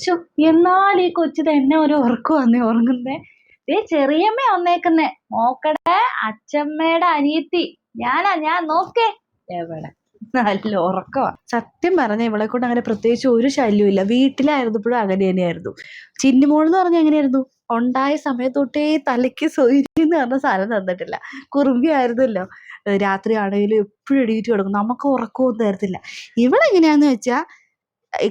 ശ്ശോ, എന്നാൽ ഈ കൊച്ചു തന്നെ ഒരു ഉറക്കം വന്നേ ഉറങ്ങുന്നേ. ദേ ചെറിയമ്മ വന്നേക്കുന്നേ. നോക്കടേ അച്ഛമ്മയുടെ അനിയത്തി. ഞാനാ ഞാൻ നോക്കേ. എവിടെ? നല്ല ഉറക്കമാണ് സത്യം പറഞ്ഞ ഇവളെ കൊണ്ട് അങ്ങനെ പ്രത്യേകിച്ച് ഒരു ശല്യവും ഇല്ല. വീട്ടിലായിരുന്നപ്പോഴും അങ്ങനെ തന്നെയായിരുന്നു. ചിന്നിമോൾ എന്ന് പറഞ്ഞാൽ എങ്ങനെയായിരുന്നു? ഉണ്ടായ സമയത്തൊട്ടേ തലയ്ക്ക് സൊയിരി എന്ന് പറഞ്ഞ സാധനം തന്നിട്ടില്ല. കുറുമ്പി ആയിരുന്നല്ലോ രാത്രി ആണെങ്കിലും എപ്പോഴും എഴുതിയിട്ട് കിടക്കും. നമുക്ക് ഉറക്കമൊന്നും തരത്തില്ല. ഇവളെങ്ങനെയാന്ന് വെച്ചാൽ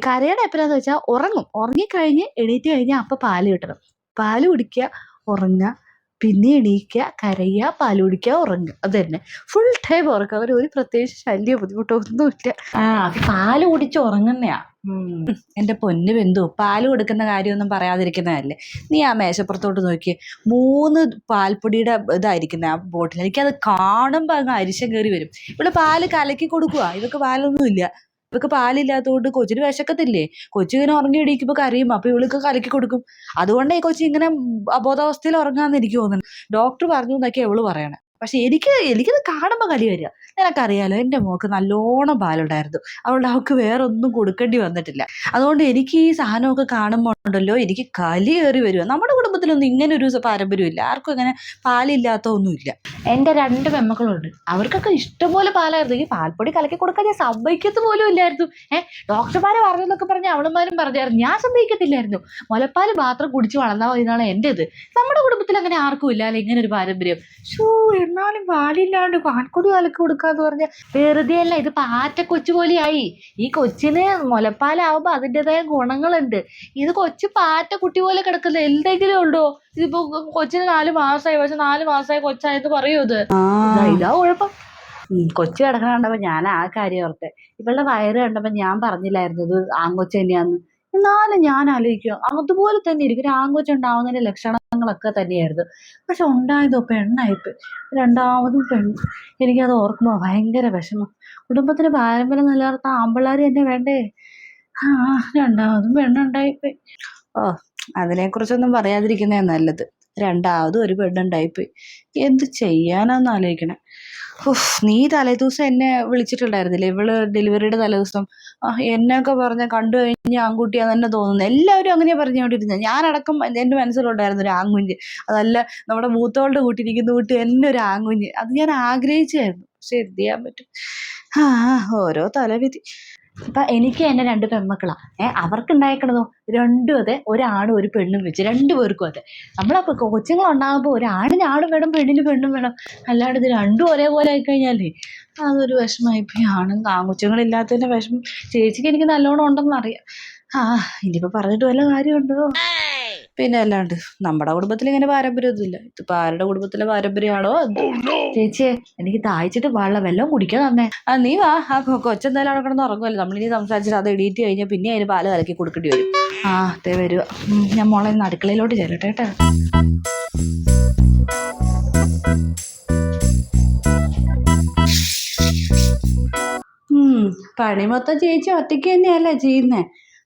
കരയുടെ എപ്പോഴാന്ന് വെച്ചാൽ ഉറങ്ങും. ഉറങ്ങിക്കഴിഞ്ഞ് എണീറ്റ് കഴിഞ്ഞാൽ അപ്പം പാൽ കിട്ടണം. പാൽ കുടിക്കുക ഉറങ്ങുക പിന്നെ എണീക്കുക കരയുക പാൽ കുടിക്കുക ഉറങ്ങുക അത് തന്നെ. ഫുൾ ടൈം ഉറക്കുക അവർ ഒരു പ്രത്യേകിച്ച് ശല്യം ബുദ്ധിമുട്ടോ ഒന്നുമില്ല ആ അത് പാൽ കുടിച്ച് ഉറങ്ങുന്നയാ. എന്റെ പൊന്ന് ബന്ധു പാൽ കൊടുക്കുന്ന കാര്യമൊന്നും പറയാതിരിക്കുന്നതല്ലേ? നീ ആ മേശപ്പുറത്തോട്ട് നോക്കിയേ. മൂന്ന് പാൽപ്പൊടിയുടെ ഇതായിരിക്കുന്ന ആ ബോട്ടിൽ. എനിക്കത് കാണുമ്പോൾ അങ്ങ് അരിശം കയറി വരും. ഇവിടെ പാൽ കലക്കി കൊടുക്കുക ഇവക്ക് പാലൊന്നും ഇവക്ക് പാലില്ലാത്തതുകൊണ്ട് കൊച്ചിന് വിശക്കത്തില്ലേ? കൊച്ചു ഇങ്ങനെ ഉറങ്ങി ഇടിക്കുമ്പോൾ കരയും. അപ്പോൾ ഇവൾക്ക് കലക്കി കൊടുക്കും. അതുകൊണ്ടേ ഈ കൊച്ചി ഇങ്ങനെ അബോധാവസ്ഥയിൽ ഉറങ്ങാന്ന് എനിക്ക് തോന്നുന്നു. ഡോക്ടർ പറഞ്ഞു എന്നൊക്കെ ഇവൾ പറയണേ. പക്ഷെ എനിക്ക് എനിക്കത് കാണുമ്പോൾ കലി വരിക. നിനക്കറിയാലോ എന്റെ മോൾക്ക് നല്ലോണം പാലുണ്ടായിരുന്നു. അതുകൊണ്ട് അവൾക്ക് വേറെ ഒന്നും കൊടുക്കേണ്ടി വന്നിട്ടില്ല. അതുകൊണ്ട് എനിക്ക് ഈ സാധനമൊക്കെ കാണുമ്പോൾ ഉണ്ടല്ലോ എനിക്ക് കലി കയറി വരിക നമ്മുടെ കുടുംബത്തിലൊന്നും ഇങ്ങനെ ഒരു പാരമ്പര്യമില്ല ആർക്കും അങ്ങനെ പാലില്ലാത്ത ഒന്നുമില്ല എന്റെ രണ്ട് പെമ്മക്കളുണ്ട്. അവർക്കൊക്കെ ഇഷ്ടംപോലെ പാലായിരുന്നു. ഈ പാൽപ്പൊടി കലക്കി കൊടുക്കാൻ ഞാൻ സമ്മതിക്കത്ത് പോലും ഇല്ലായിരുന്നു. ഏഹ് ഡോക്ടർമാരെ പറഞ്ഞെന്നൊക്കെ പറഞ്ഞ് അവളുമാരും പറഞ്ഞായിരുന്നു. ഞാൻ സമ്മതിക്കത്തില്ലായിരുന്നു. മുലപ്പാൽ മാത്രം കുടിച്ച് വളർന്നാൽ മതി എന്നാണ് എന്റെ ഇത് നമ്മുടെ കുടുംബത്തിൽ അങ്ങനെ ആർക്കും ഇല്ല. അല്ലെ ഇങ്ങനെ ഒരു പാരമ്പര്യം. ഷൂ എന്നാലും പാലില്ലാണ്ട് പാൻകുടി കലക്കി കൊടുക്കാന്ന് പറഞ്ഞ വെറുതെ അല്ല ഇത് പാറ്റ കൊച്ചു പോലെയായി. ഈ കൊച്ചിന് മുലപ്പാലാവുമ്പോൾ അതിന്റെതായ ഗുണങ്ങളുണ്ട്. ഇത് കൊച്ചു പാറ്റ കുട്ടി പോലെ കിടക്കുന്ന എന്തെങ്കിലും ഉണ്ടോ? ഇതിപ്പോ കൊച്ചിന് നാല് മാസമായി പക്ഷെ നാല് മാസമായി കൊച്ചായത് പറയൂ ഇത്. ഇതാ കുഴപ്പം. കൊച്ചു കിടക്കണ കണ്ടപ്പോ ഞാൻ ആ കാര്യം ഓർത്തെ. ഇവളുടെ വയറ് കണ്ടപ്പോ ഞാൻ പറഞ്ഞില്ലായിരുന്നു ഇത് ആങ്കൊച്ചു തന്നെയാന്ന് എന്നാലും ഞാൻ ആലോചിക്കുക അതുപോലെ തന്നെ ഇരിക്കും. ഒരു ഉണ്ടാവുന്നതിന്റെ ലക്ഷണങ്ങളൊക്കെ തന്നെയായിരുന്നു. പക്ഷെ ഉണ്ടായതോ പെണ്ണായിപ്പോയി രണ്ടാമതും പെണ്ണ് എനിക്കത് ഓർക്കുമ്പോൾ ഭയങ്കര വിഷമം. കുടുംബത്തിന് പാരമ്പര്യം നിലനിർത്ത ആമ്പിള്ളേർ തന്നെ വേണ്ടേ? ആ രണ്ടാമതും പെണ്ണുണ്ടായിപ്പോയി. ഓ അതിനെക്കുറിച്ചൊന്നും പറയാതിരിക്കുന്നേ നല്ലത്. രണ്ടാമതും ഒരു പെണ്ണുണ്ടായിപ്പോയി. എന്ത് ചെയ്യാനാന്ന് ആലോചിക്കണേ. ഓഹ് നീ തലേദിവസം എന്നെ വിളിച്ചിട്ടുണ്ടായിരുന്നില്ലേ? ഇവൾ ഡെലിവറിയുടെ തലേദിവസം. ആ എന്നൊക്കെ പറഞ്ഞ കണ്ടു കഴിഞ്ഞ ആൺകുട്ടിയാന്ന് തന്നെ തോന്നുന്നു. എല്ലാവരും അങ്ങനെയാ പറഞ്ഞുകൊണ്ടിരുന്നത്. ഞാനടക്കം എന്റെ മനസ്സിലുണ്ടായിരുന്നു ഒരു ആൺകുഞ്ഞ്. അതല്ല നമ്മുടെ മൂത്തോളുടെ കൂട്ടിരിക്കുന്ന കൂട്ടി എന്നെ ഒരു ആൺകുഞ്ഞ്. അത് ഞാൻ ആഗ്രഹിച്ചായിരുന്നു. പക്ഷെ എന്ത് ചെയ്യാൻ പറ്റും? ആ ഓരോ തലവിധി. ഇപ്പൊ എനിക്ക് എന്നെ രണ്ട് പെൺമക്കളാണ് ഏഹ് അവർക്ക് ഉണ്ടായിക്കണതോ രണ്ടും അതെ ഒരാണും ഒരു പെണ്ണും വെച്ച്. രണ്ടുപേർക്കും അതെ. നമ്മളപ്പോ കോച്ചിങ്ങൾ ഉണ്ടാകുമ്പോൾ ഒരാണിന് ആണും വേണം പെണ്ണിന് പെണ്ണും വേണം. അല്ലാണ്ട് ഇത് രണ്ടും ഒരേപോലെ ആയിക്കഴിഞ്ഞാലേ അതൊരു വിഷമമായിപ്പോയി ആണും ആൺകൊച്ചുങ്ങളില്ലാത്തതിന്റെ വിഷമം ചേച്ചിക്ക് എനിക്ക് നല്ലോണം ഉണ്ടെന്ന് അറിയാം ആ ഇനിയിപ്പോ പറഞ്ഞിട്ട് വല്ല കാര്യമുണ്ടോ? പിന്നെ അല്ലാണ്ട് നമ്മുടെ കുടുംബത്തിൽ ഇങ്ങനെ പാരമ്പര്യമൊന്നുമില്ല ഇതിപ്പോ ആരുടെ കുടുംബത്തിലെ പാരമ്പര്യമാണോ ചേച്ചി ചേച്ചിയെ എനിക്ക് ദാഹിച്ചിട്ട് വെള്ളം വെള്ളം കുടിക്കാൻ തന്നെ ആ നീ വാ. ആ കൊച്ചെന്തായാലും അവിടെ കിടന്ന് ഉറങ്ങുമല്ലോ. നമ്മളിനി സംസാരിച്ചിട്ട് അത് എഡിറ്റ് കഴിഞ്ഞാൽ പിന്നെ അതിന് പാൽ കലക്കി കൊടുക്കേണ്ടി വരും. ആ അതേ വരുക ഞാൻ മോളെ അടുക്കളയിലോട്ട് ചെല്ലട്ടെ കേട്ടോ. ഉം, പണി മൊത്തം ചേച്ചി ഒറ്റയ്ക്ക് തന്നെയല്ലേ ചെയ്യുന്നേ?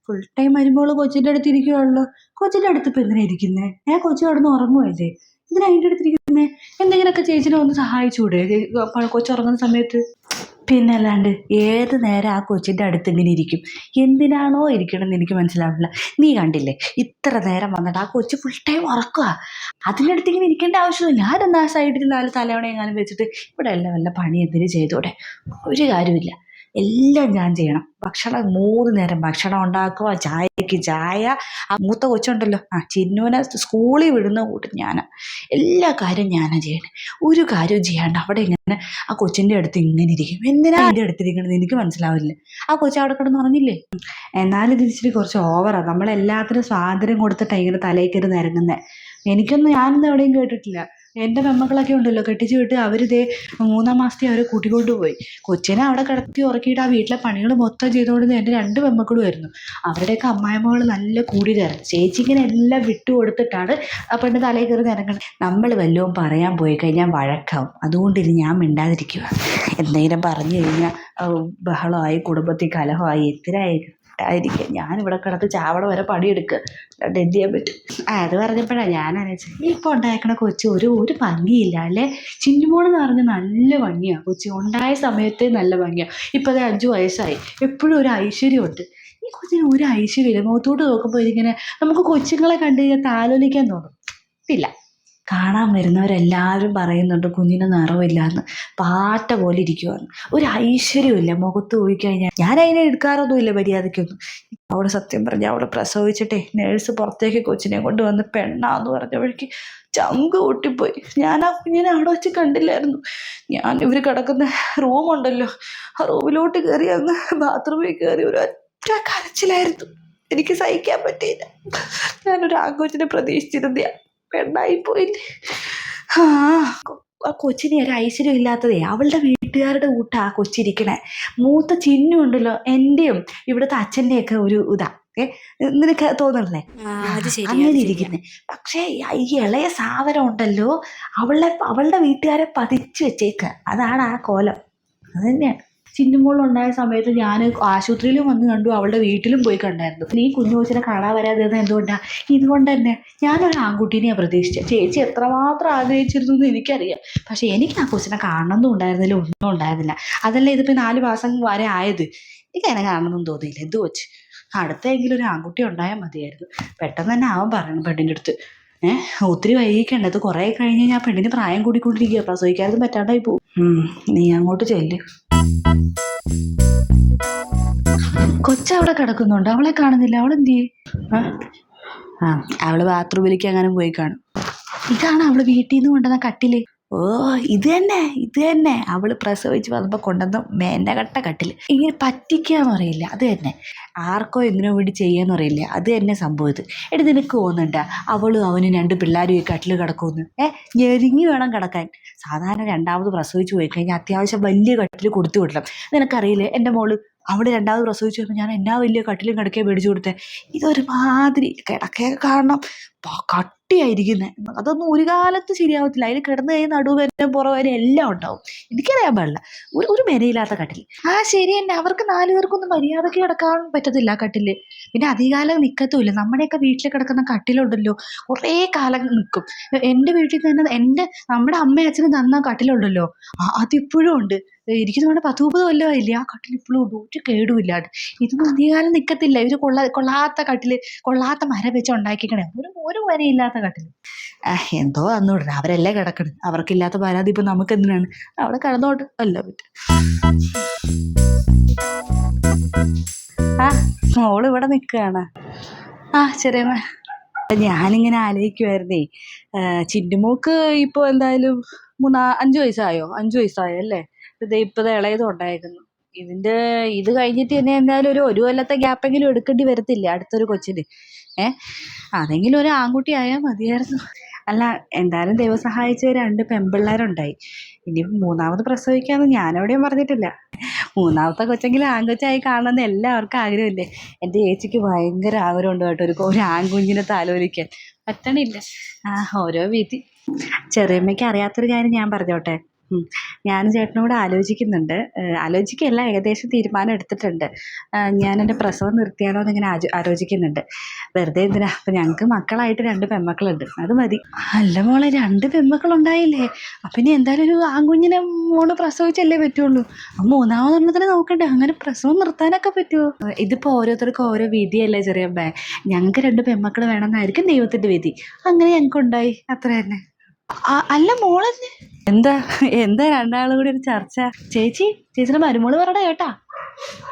ഫുൾ ടൈം വരുമ്പോൾ കൊച്ചിന്റെ അടുത്ത് ഇരിക്കുവാണല്ലോ. കൊച്ചിന്റെ അടുത്ത് ഇപ്പം എന്തിനാ ഇരിക്കുന്നേ? ഞാൻ കൊച്ചു നിന്ന് ഉറങ്ങുമല്ലേ എന്തിനാ അതിന്റെ അടുത്തിരിക്കുന്നേ എന്തെങ്കിലുമൊക്കെ ചേച്ചിനെ ഒന്ന് സഹായിച്ചുകൂടെ കൊച്ചു ഉറങ്ങുന്ന സമയത്ത്? പിന്നെ അല്ലാണ്ട് ഏത് നേരം ആ കൊച്ചിന്റെ അടുത്ത് ഇങ്ങനെ ഇരിക്കും? എന്തിനാണോ ഇരിക്കണമെന്ന് എനിക്ക് മനസ്സിലാവില്ല നീ കണ്ടില്ലേ? ഇത്ര നേരം വന്നിട്ട് ആ കൊച്ചു ഫുൾ ടൈം ഉറക്കുക അതിന്റെ അടുത്ത് ഇങ്ങനെ ഇരിക്കേണ്ട ആവശ്യമില്ല ആരെന്നാ സൈഡിൽ നാല് തലവണ എങ്ങാനും വെച്ചിട്ട് ഇവിടെ എല്ലാം വല്ല പണി എന്തിനു ചെയ്തൂടെ? ഒരു കാര്യമില്ല എല്ലാം ഞാൻ ചെയ്യണം. ഭക്ഷണം മൂന്ന് നേരം ഭക്ഷണം ഉണ്ടാക്കുക ചായക്ക് ചായ. ആ മൂത്ത കൊച്ചുണ്ടല്ലോ. ആ ചിന്നുവിനെ സ്കൂളിൽ വിടുന്ന കൂട്ട് ഞാനാ. എല്ലാ കാര്യവും ഞാനാ ചെയ്യണേ. ഒരു കാര്യവും ചെയ്യാണ്ട് അവിടെ ഇങ്ങനെ ആ കൊച്ചിന്റെ അടുത്ത് ഇങ്ങനെ ഇരിക്കും. എന്തിനാ എന്റെ അടുത്തിരിക്കണമെന്ന് എനിക്ക് മനസ്സിലാവില്ല. ആ കൊച്ചു അവിടെ കിടന്ന് പറഞ്ഞില്ലേ എന്നാലും ഇച്ചിരി കുറച്ച് ഓവറാണ് നമ്മളെല്ലാത്തിനും സ്വാതന്ത്ര്യം കൊടുത്തിട്ടാണ് ഇങ്ങനെ തലയിൽ കയറി നിരങ്ങുന്നത് എനിക്കൊന്നും ഞാനൊന്നും എവിടെയും കേട്ടിട്ടില്ല. എന്റെ പെമ്മക്കളൊക്കെ ഉണ്ടല്ലോ കെട്ടിച്ച് വിട്ട് അവരിതേ മൂന്നാം മാസത്തെ അവരെ കൂട്ടിക്കൊണ്ട് പോയി കൊച്ചിനെ അവിടെ കിടത്തി ഉറക്കിയിട്ട് ആ വീട്ടിലെ പണികൾ മൊത്തം ചെയ്തുകൊണ്ടിരുന്ന എന്റെ രണ്ട് പെമ്മക്കളുമായിരുന്നു. അവരുടെയൊക്കെ അമ്മായിമ്മകൾ നല്ല കൂടി തരാം ചേച്ചിക്കിനെ എല്ലാം വിട്ടു കൊടുത്തിട്ടാണ് ആ പെണ്ണ് തലയിൽ കയറി നിരങ്ങണം നമ്മൾ വല്ലതും പറയാൻ പോയി കഴിഞ്ഞാൽ വഴക്കാവും. അതുകൊണ്ട് ഇനി ഞാൻ മിണ്ടാതിരിക്കുക എന്തെങ്കിലും പറഞ്ഞു കഴിഞ്ഞാൽ ബഹളമായി കുടുംബത്തിൽ കലഹമായി എത്തിരായിരിക്കും ആയിരിക്കും. ഞാനിവിടെ കിടന്ന് ചാവട വരെ പണിയെടുക്കുക ഡെഡ് ചെയ്യാൻ പറ്റും? അത് പറഞ്ഞപ്പോഴാണ് ഞാൻ അറിയിച്ചത് ഇപ്പോൾ ഉണ്ടാക്കണ കൊച്ചു ഒരു ഒരു ഭംഗിയില്ല അല്ലേ? ചിന്നുമോളെന്ന് പറഞ്ഞ് നല്ല ഭംഗിയാണ് കൊച്ചു ഉണ്ടായ സമയത്തെ നല്ല ഭംഗിയാണ് ഇപ്പം അത് അഞ്ചു വയസ്സായി എപ്പോഴും ഒരു ഐശ്വര്യമുണ്ട്. ഈ കൊച്ചിന് ഒരു ഐശ്വര്യമില്ല. മുഖത്തോട്ട് നോക്കുമ്പോൾ ഇതിങ്ങനെ നമുക്ക് കൊച്ചുങ്ങളെ കണ്ടു കഴിഞ്ഞാൽ താലോലിക്കാൻ തോന്നും. ഇല്ല. കാണാൻ വരുന്നവരെല്ലാവരും പറയുന്നുണ്ട് കുഞ്ഞിന് നിറവില്ല എന്ന് പാറ്റ പോലെ ഇരിക്കുവാന്ന്. ഒരു ഐശ്വര്യമില്ല മുഖത്ത് പോയി കഴിഞ്ഞാൽ ഞാൻ അതിനെ എടുക്കാറൊന്നുമില്ല മര്യാദയ്ക്കൊന്നും. അവിടെ സത്യം പറഞ്ഞാൽ അവിടെ പ്രസവിച്ചിട്ടേ നേഴ്സ് പുറത്തേക്ക് കൊച്ചിനെ കൊണ്ട് വന്ന് പെണ്ണാന്ന് പറഞ്ഞപ്പോഴേക്ക് ചങ്ക് പൊട്ടിപ്പോയി. ഞാൻ ആ കുഞ്ഞിനെ അവിടെ വെച്ച് കണ്ടില്ലായിരുന്നു. ഞാൻ ഇവർ കിടക്കുന്ന റൂമുണ്ടല്ലോ ആ റൂമിലോട്ട് കയറി അങ്ങ് ബാത്റൂമിൽ കയറി ഒരു ഒറ്റ കരച്ചിലായിരുന്നു. എനിക്ക് സഹിക്കാൻ പറ്റിയില്ല. ഞാനൊരു ആഘോഷനെ പ്രതീക്ഷിച്ചിരുന്ന പെണ്ണായി പോയില്ലേ ആ കൊച്ചിന് ഒരു ഐശ്വര്യം ഇല്ലാത്തതേ. അവളുടെ വീട്ടുകാരുടെ കൂട്ടാ ആ കൊച്ചിരിക്കണേ. മൂത്ത ചിഹ്നം ഉണ്ടല്ലോ എന്റെയും ഇവിടുത്തെ അച്ഛന്റെയൊക്കെ ഒരു ഇതാ. ഏ നിനക്ക് തോന്നണല്ലേ? അങ്ങനെ ഇരിക്കുന്നേ. പക്ഷേ ഈ ഇളയ സാധനം ഉണ്ടല്ലോ അവളെ അവളുടെ വീട്ടുകാരെ പതിച്ചു വെച്ചേക്ക. അതാണ് ആ കോലം. അത് തന്നെയാണ്. ചിന്നുമോളുണ്ടായ സമയത്ത് ഞാൻ ആശുപത്രിയിലും വന്ന് കണ്ടു അവളുടെ വീട്ടിലും പോയി കണ്ടായിരുന്നു. നീ കുഞ്ഞു കൊച്ചിനെ കാണാൻ വരാതിരുന്നത് എന്തുകൊണ്ടാണ് ഇതുകൊണ്ട് തന്നെ ഞാനൊരു ആൺകുട്ടീനെയാണ് പ്രതീക്ഷിച്ചത് ചേച്ചി എത്രമാത്രം ആഗ്രഹിച്ചിരുന്നു എന്ന് എനിക്കറിയാം. പക്ഷേ എനിക്ക് ആ കൊച്ചിനെ കാണണമെന്നും ഉണ്ടായിരുന്നില്ല ഒന്നും ഉണ്ടായിരുന്നില്ല. അതല്ല ഇതിപ്പോൾ നാല് മാസം വരെ ആയത്? എനിക്ക് അതിനെ കാണണമെന്നും തോന്നിയില്ല. എന്ത് വെച്ച് അടുത്തെങ്കിലും ഒരു ആൺകുട്ടി ഉണ്ടായാൽ മതിയായിരുന്നു. പെട്ടെന്ന് തന്നെ അവൻ പറയണം പെണ്ണിന്റെ അടുത്ത്. ഏഹ് ഒത്തിരി വൈകിക്കണ്ട. അത് കുറേ കഴിഞ്ഞ് ഞാൻ പെണ്ണിന് പ്രായം കൂടിക്കൊണ്ടിരിക്കുക പ്രസവിക്കാതെ പറ്റാണ്ടായി പോകും നീ അങ്ങോട്ട് ചെല്ല്. കൊച്ചവിടെ കിടക്കുന്നുണ്ട്. അവളെ കാണുന്നില്ല. അവളെന്ത് ആ? അവൾ ബാത്റൂമിലേക്ക് അങ്ങനെ പോയി കാണും. ഇതാണ് അവൾ വീട്ടിൽ നിന്ന് കൊണ്ടുവന്ന കട്ടിൽ. ഓ ഇത് തന്നെ ഇത് തന്നെ. അവൾ പ്രസവിച്ച് വന്നപ്പോൾ കൊണ്ടുവന്ന മേനകട്ട കട്ടിൽ. ഇങ്ങനെ പറ്റിക്കാന്ന് അറിയില്ല അത് തന്നെ. ആർക്കോ എന്തിനോ വേണ്ടി ചെയ്യാന്ന് അറിയില്ല അത് തന്നെ സംഭവത് എടി നിനക്ക് തോന്നുന്നുണ്ട അവളും അവനും രണ്ട് പിള്ളേരും ഈ കട്ടിൽ കിടക്കുമെന്ന്. ഏ ഞെരിങ്ങി വേണം കിടക്കാൻ. സാധാരണ രണ്ടാമത് പ്രസവിച്ച് പോയി കഴിഞ്ഞാൽ അത്യാവശ്യം വലിയ കട്ടിൽ കൊടുത്തു വിടണം. നിനക്കറിയില്ലേ എന്റെ മോൾ അവിടെ രണ്ടാമത് പ്രസവിച്ച് വന്നപ്പോൾ ഞാൻ എന്നാ വലിയ കട്ടിലും കിടക്കേ മേടിച്ചു കൊടുത്തേ? ഇതൊരുമാതിരി കിടക്കേ കാരണം കട്ടിയായിരിക്കുന്നത് അതൊന്നും ഒരു കാലത്ത് ശരിയാവത്തില്ല. അതിൽ കിടന്നു കഴിഞ്ഞാൽ നടുവേദന പുറവേദന എല്ലാം ഉണ്ടാവും. എനിക്കറിയാൻ പാടില്ല. ഒരു ഒരു മെനയില്ലാത്ത കട്ടിൽ ആ ശരി തന്നെ. അവർക്ക് നാലു പേർക്കൊന്നും മര്യാദയ്ക്ക് കിടക്കാൻ പറ്റത്തില്ല കട്ടിൽ. പിന്നെ അധികാലം നിൽക്കത്തുമില്ല നമ്മുടെയൊക്കെ വീട്ടിൽ കിടക്കുന്ന കട്ടിലുണ്ടല്ലോ. കുറേ കാലം നിൽക്കും എന്റെ വീട്ടിൽ തന്നെ എന്റെ നമ്മുടെ അമ്മയും അച്ഛനും തന്ന കട്ടിലുണ്ടല്ലോ. അതിപ്പോഴും ഉണ്ട്. എനിക്ക് തോന്നുന്നു പത്ത് മുപ്പത് കൊല്ലമായില്ലേ? ആ കട്ടിൽ ഇപ്പോഴും ഉണ്ട്. ഒരു കേടുമില്ലാണ്ട് ഇതൊന്നും അധികാലം നിൽക്കത്തില്ല ഇവർ കൊള്ള കൊള്ളാത്ത കട്ടിൽ കൊള്ളാത്ത മരം വെച്ച് ഉണ്ടാക്കിക്കണേ ഒരു ഒരു വരയില്ലാത്ത കട്ടിൽ എന്തോ അന്നോട്ട് അവരല്ലേ കിടക്കണ്? അവർക്കില്ലാത്ത പരാതി ഇപ്പം നമുക്ക് എന്തിനാണ് അവിടെ കിടന്നോട്ട്. അല്ല പറ്റും ആ മോൾ ഇവിടെ നിൽക്കുകയാണ് ആ ചെറിയമ്മ ഞാനിങ്ങനെ ആലോചിക്കുമായിരുന്നേ ചിന്നുമോക്ക് ഇപ്പോൾ എന്തായാലും മൂന്നാ അഞ്ച് വയസ്സായോ? അഞ്ച് വയസ്സായോ അല്ലേ? ഇത് ഇപ്പോൾ ഇളയതും ഉണ്ടായിരുന്നു ഇതിന്റെ ഇത് കഴിഞ്ഞിട്ട് തന്നെ എന്തായാലും ഒരു ഒരു കൊല്ലത്തെ ഗ്യാപ്പെങ്കിലും എടുക്കേണ്ടി വരത്തില്ലേ അടുത്തൊരു കൊച്ചിന്? ഏ? അതെങ്കിലും ഒരു ആൺകുട്ടി ആയാൽ മതിയായിരുന്നു. അല്ല എന്തായാലും ദൈവം സഹായിച്ച രണ്ട് പെൺപിള്ളേരുണ്ടായി ഇനി മൂന്നാമത് പ്രസവിക്കാമെന്ന് ഞാനെവിടെയും പറഞ്ഞിട്ടില്ല. മൂന്നാമത്തെ കൊച്ചെങ്കിലും ആൺകൊച്ചായി കാണണമെന്ന് എല്ലാവർക്കും ആഗ്രഹമില്ലേ? എന്റെ ചേച്ചിക്ക് ഭയങ്കര ആഗ്രഹമുണ്ട് കേട്ടോ ഒരു ഒരു ആൺകുഞ്ഞിനെ താലോലിക്കാൻ. പറ്റണില്ല. ആ ഓരോ വീട്ടിൽ ചെറിയമ്മയ്ക്ക് അറിയാത്തൊരു കാര്യം ഞാൻ പറഞ്ഞോട്ടെ. ഞാനും ചേട്ടനോട് ആലോചിക്കുന്നുണ്ട്. ആലോചിക്കല്ല ഏകദേശം തീരുമാനം എടുത്തിട്ടുണ്ട്. ഞാൻ എന്റെ പ്രസവം നിർത്തിയാലോ എന്നിങ്ങനെ ആചോ ആലോചിക്കുന്നുണ്ട്. വെറുതെ എന്തിനാ? അപ്പം ഞങ്ങൾക്ക് മക്കളായിട്ട് രണ്ട് പെൺമക്കളുണ്ട് അത് മതി. അല്ല മോളെ രണ്ട് പെൺമക്കളുണ്ടായില്ലേ അപ്പം ഇനി എന്തായാലും ഒരു ആൺകുഞ്ഞിനെ മോൾ പ്രസവിച്ചല്ലേ പറ്റുള്ളൂ? അപ്പം തന്നെ നോക്കണ്ടേ? അങ്ങനെ പ്രസവം നിർത്താനൊക്കെ പറ്റുമോ ഇതിപ്പോൾ ഓരോരുത്തർക്കും ഓരോ വിധിയല്ലേ ചെറിയമ്മേ ഞങ്ങൾക്ക് രണ്ട് പെൺമക്കൾ വേണമെന്നായിരിക്കും ദൈവത്തിന്റെ വിധി. അങ്ങനെ ഞങ്ങൾക്കുണ്ടായി അത്ര തന്നെ അല്ല മോളെ. എന്താ എന്താ രണ്ടാളും കൂടി ഒരു ചർച്ച? ചേച്ചി ചേച്ചിയുടെ മരുമോൾ പറയണ കേട്ടാ.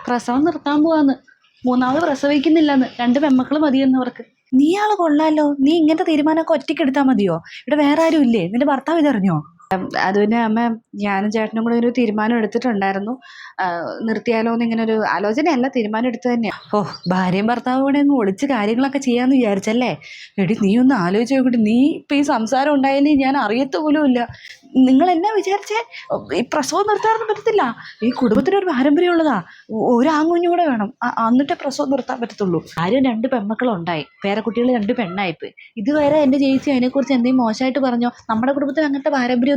പ്രസവം നിർത്താൻ പോവാന്ന്. മൂന്നാൾ പ്രസവിക്കുന്നില്ലെന്ന്. രണ്ട് പെമ്മക്കൾ മതിയെന്നവർക്ക് നീ ആൾ കൊള്ളാലോ. നീ ഇങ്ങനത്തെ തീരുമാനമൊക്കെ ഒറ്റയ്ക്ക് എടുത്താൽ മതിയോ? ഇവിടെ വേറെ ആരും ഇല്ലേ? നിന്റെ ഭർത്താവ് ഇതറിഞ്ഞോ? അത് പിന്നെ അമ്മ ഞാനും ചേട്ടനും കൂടെ ഒരു തീരുമാനം എടുത്തിട്ടുണ്ടായിരുന്നു. നിർത്തിയാലോ എന്നിങ്ങനെ ഒരു ആലോചനയല്ല തീരുമാനം എടുത്തു തന്നെയാ. ഓ ഭാര്യയും ഭർത്താവും കൂടെ അങ്ങ് ഒളിച്ച് കാര്യങ്ങളൊക്കെ ചെയ്യാന്ന് വിചാരിച്ചല്ലേ? എടി നീ ഒന്ന് ആലോചിച്ച് നോക്കട്ടെ നീ ഇപ്പം ഈ സംസാരം ഉണ്ടായാലും ഞാൻ അറിയത്ത പോലും ഇല്ല. നിങ്ങൾ എന്നാ വിചാരിച്ചേ? ഈ പ്രസവം നിർത്താനൊന്നും പറ്റത്തില്ല. ഈ കുടുംബത്തിന് ഒരു പാരമ്പര്യം ഒരു ഒരാങ്ങുഞ്ഞു കൂടെ വേണം. എന്നിട്ടേ പ്രസവം നിർത്താൻ പറ്റത്തുള്ളൂ. ആരും രണ്ട് പെൺമക്കളുണ്ടായി. പേരക്കുട്ടികൾ രണ്ട് പെണ്ണായിപ്പോയി. ഇതുവരെ എന്റെ ചേച്ചി അതിനെക്കുറിച്ച് എന്തെങ്കിലും മോശമായിട്ട് പറഞ്ഞോ? നമ്മുടെ കുടുംബത്തിൽ അങ്ങനത്തെ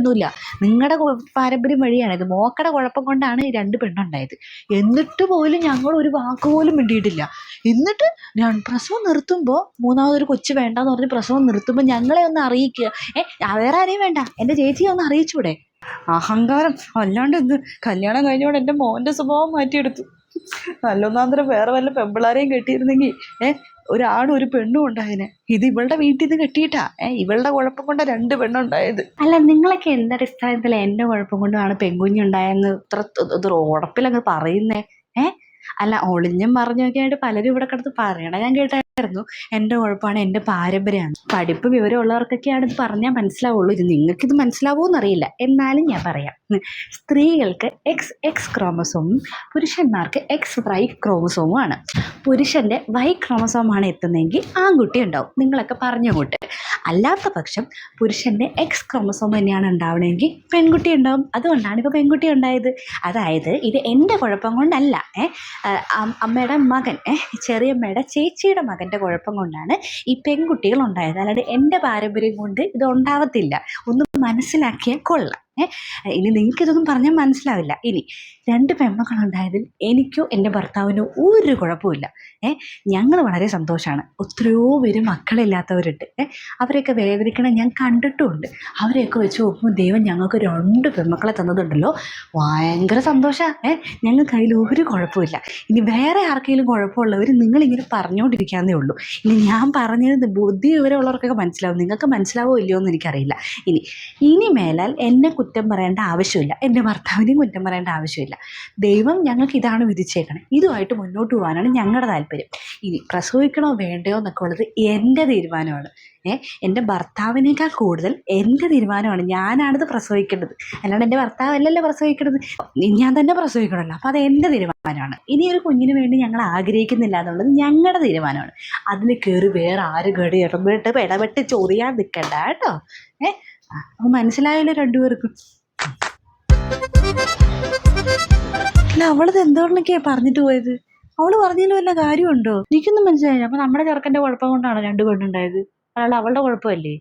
പാരമ്പര്യമൊന്നുമില്ല നിങ്ങളുടെ പാരമ്പര്യം വഴിയാണ്. ഇത് മോക്കടെ കുഴപ്പം കൊണ്ടാണ് രണ്ട് പെണ്ണുണ്ടായത് എന്നിട്ട് പോലും ഞങ്ങൾ ഒരു വാക്ക് പോലും മിണ്ടിയിട്ടില്ല. എന്നിട്ട് ഞാൻ പ്രസവം നിർത്തുമ്പോൾ മൂന്നാമതൊരു കൊച്ചു വേണ്ടാന്ന് പറഞ്ഞ് പ്രസവം നിർത്തുമ്പോൾ ഞങ്ങളെ ഒന്ന് അറിയിക്കുക ഏ വേറെ ആരെയും വേണ്ട. എന്റെ ചേച്ചിയെ ഒന്ന് അറിയിച്ചൂടെ? അഹങ്കാരം. അല്ലാണ്ട് എന്ത്? കല്യാണം കഴിഞ്ഞോടെ എന്റെ മോന്റെ സ്വഭാവം മാറ്റിയെടുത്തു. നല്ലൊന്നാന്തരം വേറെ വല്ല പെമ്പിളാരെയും കെട്ടിയിരുന്നെങ്കിൽ ഏ ഒരാണും ഒരു പെണ്ണും ഉണ്ടായതിന്. ഇത് ഇവളുടെ വീട്ടിൽ നിന്ന് കെട്ടിയിട്ടാ. ഏഹ് ഇവളുടെ കുഴപ്പം കൊണ്ട് രണ്ട് പെണ്ണുണ്ടായത് അല്ല നിങ്ങളൊക്കെ എന്തടിസ്ഥാനത്തിൽ എന്റെ കുഴപ്പം കൊണ്ടാണ് പെൺകുഞ്ഞുണ്ടായെന്ന് ഇത്ര ഇത് ഉറപ്പിലങ്ങ് പറയുന്നേ? ഏ? അല്ല ഒളിഞ്ഞും പറഞ്ഞൊക്കെ ആയിട്ട് പലരും ഇവിടെ കിടന്ന് പറയണ ഞാൻ കേട്ടായിരുന്നു. എന്റെ കുഴപ്പമാണ് എന്റെ പാരമ്പര്യമാണ്. പഠിപ്പ് വിവരമുള്ളവർക്കൊക്കെയാണ് ഇത് പറഞ്ഞാൽ മനസ്സിലാവുള്ളൂ. ഇത് നിങ്ങൾക്കിത് മനസ്സിലാവുമോ എന്നറിയില്ല എന്നാലും ഞാൻ പറയാം. സ്ത്രീകൾക്ക് എക്സ് എക്സ് ക്രോമസോമും പുരുഷന്മാർക്ക് എക്സ് വൈ ക്രോമസോമും ആണ്. പുരുഷന്റെ വൈ ക്രോമസോമാണ് എത്തുന്നതെങ്കിൽ ആൺകുട്ടി ഉണ്ടാവും. നിങ്ങളൊക്കെ പറഞ്ഞങ്ങോട്ട് അല്ലാത്ത പക്ഷം പുരുഷന്റെ എക്സ് ക്രോമസോം തന്നെയാണ് ഉണ്ടാവണമെങ്കിൽ പെൺകുട്ടി ഉണ്ടാവും. അതുകൊണ്ടാണ് ഇപ്പോൾ പെൺകുട്ടി ഉണ്ടായത്. അതായത് ഇത് എന്റെ കുഴപ്പം കൊണ്ടല്ല. ഏ അമ്മയുടെ മകൻ ഏ ചെറിയമ്മയുടെ ചേച്ചിയുടെ മകന്റെ കുഴപ്പം കൊണ്ടാണ് ഈ പെൺകുട്ടികൾ ഉണ്ടായത്. അല്ലാണ്ട് എന്റെ പാരമ്പര്യം കൊണ്ട് ഇത് ഉണ്ടാവത്തില്ല. ഒന്ന് മനസ്സിലാക്കിയാൽ കൊള്ളാം. ഇനി നിങ്ങൾക്ക് ഇതൊന്നും പറഞ്ഞാൽ മനസ്സിലാവില്ല. ഇനി രണ്ട് പെൺമക്കളുണ്ടായതിൽ എനിക്കോ എന്റെ ഭർത്താവിനോ ഒരു കുഴപ്പമില്ല ഏ ഞങ്ങൾ വളരെ സന്തോഷമാണ് എത്രയോ പേര് മക്കളില്ലാത്തവരുണ്ട്. ഏ അവരെയൊക്കെ വേദനിക്കണം ഞാൻ കണ്ടിട്ടുമുണ്ട്. അവരെയൊക്കെ വെച്ച് നോക്കുമ്പോൾ ദൈവം ഞങ്ങൾക്ക് രണ്ട് പെമ്മക്കളെ തന്നതുണ്ടല്ലോ. ഭയങ്കര സന്തോഷമാണ് ഏ ഞങ്ങൾക്ക് അതിൽ ഒരു കുഴപ്പമില്ല ഇനി വേറെ ആർക്കെങ്കിലും കുഴപ്പമുള്ളവർ നിങ്ങളിങ്ങനെ പറഞ്ഞുകൊണ്ടിരിക്കാന്നേ ഉള്ളൂ. ഇനി ഞാൻ പറഞ്ഞത് ബുദ്ധി വിവരമുള്ളവർക്കൊക്കെ മനസ്സിലാവും. നിങ്ങൾക്ക് മനസ്സിലാവോ ഇല്ലയോ എന്ന് എനിക്കറിയില്ല. ഇനി ഇനി മേലാൽ എന്നെ കുറ്റം പറയേണ്ട ആവശ്യമില്ല. എന്റെ ഭർത്താവിനെയും കുറ്റം പറയേണ്ട ആവശ്യമില്ല. ദൈവം ഞങ്ങൾക്ക് ഇതാണ് വിധിച്ചേക്കണം. ഇതുമായിട്ട് മുന്നോട്ട് പോകാനാണ് ഞങ്ങളുടെ താല്പര്യം. ഇനി പ്രസവിക്കണോ വേണ്ടയോ എന്നൊക്കെ ഉള്ളത് എന്റെ തീരുമാനമാണ്. ഏഹ് എന്റെ ഭർത്താവിനേക്കാൾ കൂടുതൽ എന്റെ തീരുമാനമാണ് ഞാനാണിത് പ്രസവിക്കേണ്ടത്. അല്ലാണ്ട് എന്റെ ഭർത്താവല്ലല്ലോ പ്രസവിക്കേണ്ടത്. ഞാൻ തന്നെ പ്രസവിക്കണമല്ലോ. അപ്പോൾ അത് എന്റെ തീരുമാനമാണ്. ഇനി ഒരു കുഞ്ഞിന് വേണ്ടി ഞങ്ങൾ ആഗ്രഹിക്കുന്നില്ല എന്നുള്ളത് ഞങ്ങളുടെ തീരുമാനമാണ്. അതിൽ കയറി വേറെ ആരും കേടി ഇടപെട്ട് ഇടപെട്ട് ചോദിക്കാൻ നിൽക്കണ്ട കേട്ടോ. ഏ ആ, അപ്പോൾ മനസ്സിലായല്ലോ രണ്ടുപേർക്കും. അല്ല അവളത് എന്തോന്നൊക്കെയാ പറഞ്ഞിട്ട് പോയത്? അവൾ പറഞ്ഞതിൽ വല്ല കാര്യമുണ്ടോ? എനിക്കൊന്നും മനസ്സിലായില്ല. അപ്പൊ നമ്മുടെ ചെറുക്കന്റെ കുഴപ്പം കൊണ്ടാണ് രണ്ടു പെണ്ണുണ്ടായത്? അയാൾ അവളുടെ കുഴപ്പമല്ലേ?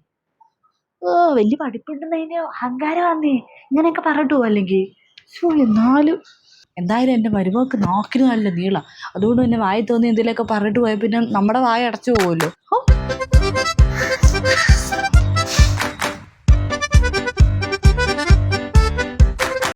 ഓ വലിയ പഠിപ്പുണ്ടെന്നതിന് അഹങ്കാരമാന്നേ ഇങ്ങനെയൊക്കെ പറഞ്ഞിട്ട് പോവും അല്ലെങ്കിൽ. എന്നാലും. എന്തായാലും എന്റെ മരുമക്ക് നോക്കിന് നല്ല നീള. അതുകൊണ്ട് തന്നെ വായി തോന്നി എന്തെങ്കിലുമൊക്കെ പറഞ്ഞിട്ട് പോയാൽ പിന്നെ നമ്മുടെ വായ അടച്ചു പോകുമല്ലോ